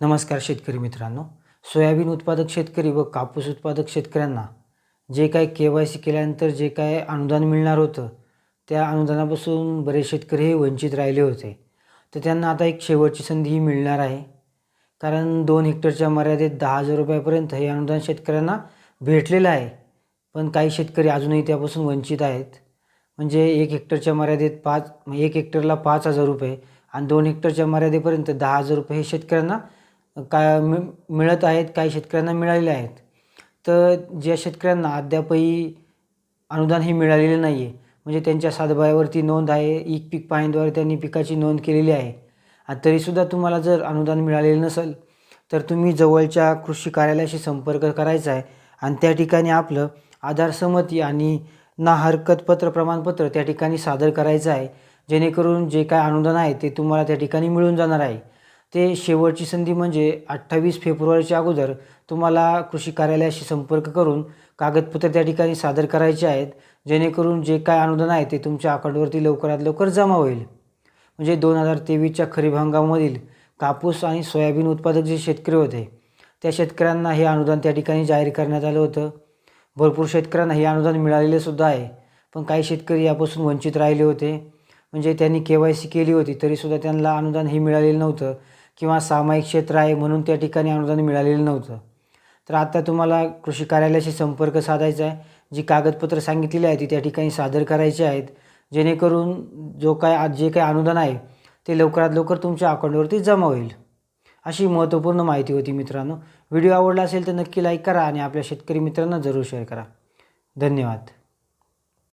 नमस्कार शेतकरी मित्रांनो. सोयाबीन उत्पादक शेतकरी व कापूस उत्पादक शेतकऱ्यांना जे काय के वाय सी केल्यानंतर जे काय अनुदान मिळणार होतं त्या अनुदानापासून बरेच शेतकरी हे वंचित राहिले होते. तर त्यांना आता एक शेवटची संधी ही मिळणार आहे. कारण दोन हेक्टरच्या मर्यादेत दहा हजार रुपयापर्यंत हे अनुदान शेतकऱ्यांना भेटलेलं आहे. पण काही शेतकरी अजूनही त्यापासून वंचित आहेत. म्हणजे एक हेक्टरच्या मर्यादेत पाच एक हेक्टरला पाच हजार रुपये आणि दोन हेक्टरच्या मर्यादेपर्यंत दहा हजार रुपये हे शेतकऱ्यांना काय मि मिळत आहेत काही शेतकऱ्यांना मिळालेले आहेत. तर ज्या शेतकऱ्यांना अद्यापही अनुदान हे मिळालेलं नाही आहे म्हणजे त्यांच्या सातबाऱ्यावरती नोंद आहे ई पीक पाहणीद्वारे त्यांनी पिकाची नोंद केलेली आहे. आणि तरीसुद्धा तुम्हाला जर अनुदान मिळालेलं नसेल तर तुम्ही जवळच्या कृषी कार्यालयाशी संपर्क करायचा आहे. आणि त्या ठिकाणी आपलं आधार संमती आणि ना हरकतपत्र प्रमाणपत्र त्या ठिकाणी सादर करायचं आहे. जेणेकरून जे काय अनुदान आहे ते तुम्हाला त्या ठिकाणी मिळून जाणार आहे. ते शेवटची संधी म्हणजे अठ्ठावीस फेब्रुवारीच्या अगोदर तुम्हाला कृषी कार्यालयाशी संपर्क करून कागदपत्र त्या ठिकाणी सादर करायचे आहेत जेणेकरून जे काय अनुदान आहे ते तुमच्या अकाउंटवरती लवकरात लवकर जमा होईल. म्हणजे दोन हजार तेवीसच्या खरीप हंगामामधील कापूस आणि सोयाबीन उत्पादक जे शेतकरी होते त्या शेतकऱ्यांना हे अनुदान त्या ठिकाणी जाहीर करण्यात आलं होतं. भरपूर शेतकऱ्यांना हे अनुदान मिळालेले सुद्धा आहे पण काही शेतकरी यापासून वंचित राहिले होते. म्हणजे त्यांनी के वाय सी केली होती तरीसुद्धा त्यांना अनुदान हे मिळालेलं नव्हतं. किंवा सामायिक क्षेत्र आहे म्हणून त्या ठिकाणी अनुदान मिळालेलं नव्हतं. तर आता तुम्हाला कृषी कार्यालयाशी संपर्क साधायचा आहे. जी कागदपत्र सांगितलेली आहे ती त्या ठिकाणी सादर करायची आहेत. जेणेकरून जो काय आज जे काय अनुदान आहे ते लवकरात लवकर तुमच्या अकाउंटवरती जमा होईल. अशी महत्त्वपूर्ण माहिती होती मित्रांनो. व्हिडिओ आवडला असेल तर नक्की लाईक करा आणि आपल्या शेतकरी मित्रांना जरूर शेअर करा. धन्यवाद.